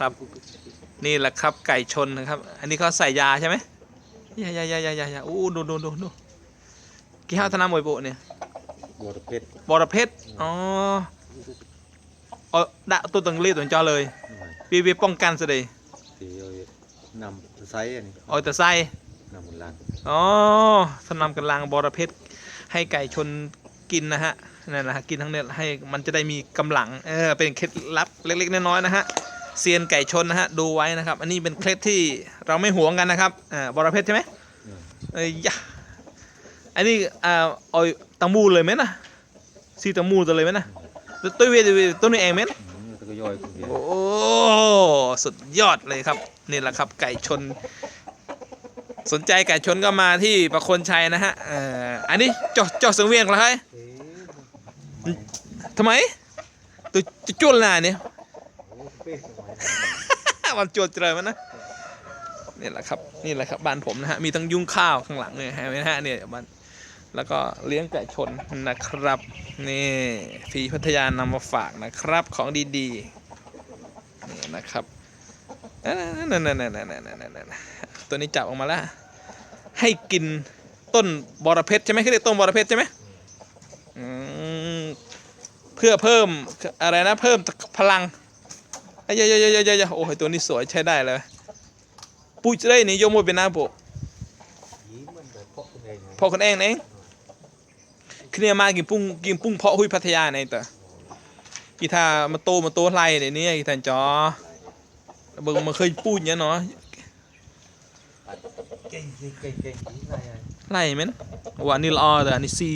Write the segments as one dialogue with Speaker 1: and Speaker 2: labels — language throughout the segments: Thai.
Speaker 1: ครับ นี่แหละครับไก่ชนนะครับ อันนี้เขาใส่ยาใช่ไหมยายายายายายาอู้ดูดูดูดูกี่ห้าธนามวยโปะเนี่ย
Speaker 2: บัวตะเพชร
Speaker 1: บอระเพ็ดอ๋อเออดะตัวตังรีตัวจอเลย
Speaker 2: หน่อย
Speaker 1: วีวีป้องกันซะเลย
Speaker 2: ที่เอานำไซส์อันนี้
Speaker 1: เอาแต่ไส้
Speaker 2: นำหมุนลัง
Speaker 1: อ๋อสนำกำลังบอระเพ็ดให้ไก่ชนกินนะฮะนั่นนะฮะกินทั้งเนี้ยให้มันจะได้มีกำลังเออเป็นเคล็ดลับเล็กๆน้อยๆนะฮะ เซียนไก่ชนนะฮะดูไว้นะครับ อันนี้เป็นเคล็ดที่เราไม่หวงกันนะครับอ่าบอระเพ็ดใช่ไหม
Speaker 2: อืม
Speaker 1: เอ้ยยะอันนี้อ่าเอาตังมูเลยไหมนะซีตังมูตัวเลยไหมนะแล้วตัวเวทตัวนี้เองไหมนะ
Speaker 2: อืมแล้วก็ย่อยคนเดียว
Speaker 1: โอ้สุดยอดเลยครับนี่แหละครับไก่ชน สนใจไก่ชนก็มาที่ประคนชัยนะฮะเอ่ออันนี้เจาะเจาะสังเวียงเหรอครับ
Speaker 2: เอ๊ะ
Speaker 1: ทำไมตัวจะจุ่นหน้าเนี่ย
Speaker 2: โอ้เป๊ะส มั
Speaker 1: นจวดเจริญมันนะนี่แหละครับนี่แหละครับบ้านผมนะฮะมีทั้งยุ้งข้าวข้างหลังเนี่ยเห็นไหมฮะเนี่ยบ้านแล้วก็เลี้ยงไก่ชนนะครับนี่ฟีพัทยานำมาฝากนะครับของดีๆนี่นะครับนั่นนั่นนั่นนั่นนตัวนี้จับออกมาแล้วให้กินต้นบอระเพ็ดใช่ไหมเขาเรียกต้นบอระเพ็ดใช่ไหมเพื่อเพิ่มอะไรนะเพิ่มพลัง อ้ยเยอะๆๆโอ้ยตัวนี้สวยใช้ได้เลยปุ้ยจะได้นี่โยมโมเป็นหน้าโปะ
Speaker 2: ยิ้มมันแบบเพาะคนเองไง
Speaker 1: พอคนเองเอเคลียมากินปุ้งกินปุ้งเพาะหุยพัทยาในแต่กีทามาโตมาโตไล่ในนี้กีทาจอเบิ่งมาเคยพูดเนี้ยเนาะ
Speaker 2: ไร
Speaker 1: ไล่แมันว่านี่ละออแต่อันนี้ซี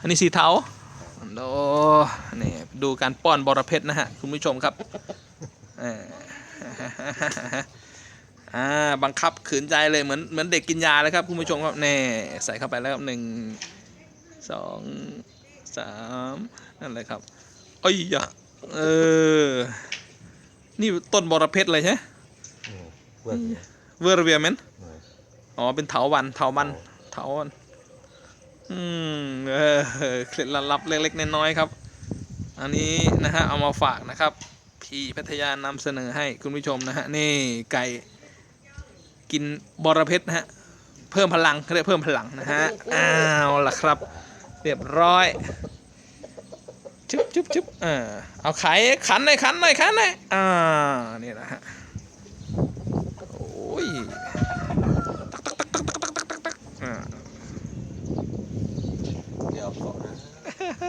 Speaker 1: อันนี้สีเทา โอ้นี่ดูการป้อนบอระเพ็ดนะฮะ คุณผู้ชมครับเอ่ออ่าบังคับขืนใจเลยเหมือนเหมือนเด็กกินยาเลยครับคุณผู้ชมครับแน่ใส่เข้าไปแล้วครับหนึ่งสองสามนั่นเลยครับเอ้ยยะเออ นี่ต้นบอระเพ็ดเลยใช่ไหม
Speaker 2: โอ้เบิ่งเนี่ย
Speaker 1: เวอร์เวียเมน
Speaker 2: หน่อย
Speaker 1: อ๋อเป็นเถาวันเถามันเถาวัน อืมเออเคล็ดลับเล็กๆน้อยๆครับ อันนี้นะฮะเอามาฝากนะครับ พี่พัทยานำเสนอให้คุณผู้ชมนะฮะนี่ไก่กินบอระเพ็ดนะฮะเพิ่มพลังเขาเรียกเพิ่มพลังนะฮะอ้าวล่ะครับ เรียบร้อยชุบชุบชุบอ่าเอาไข่ขันหน่อยขันหน่อยขันหน่อยอ่านี่นะฮะโอ้ย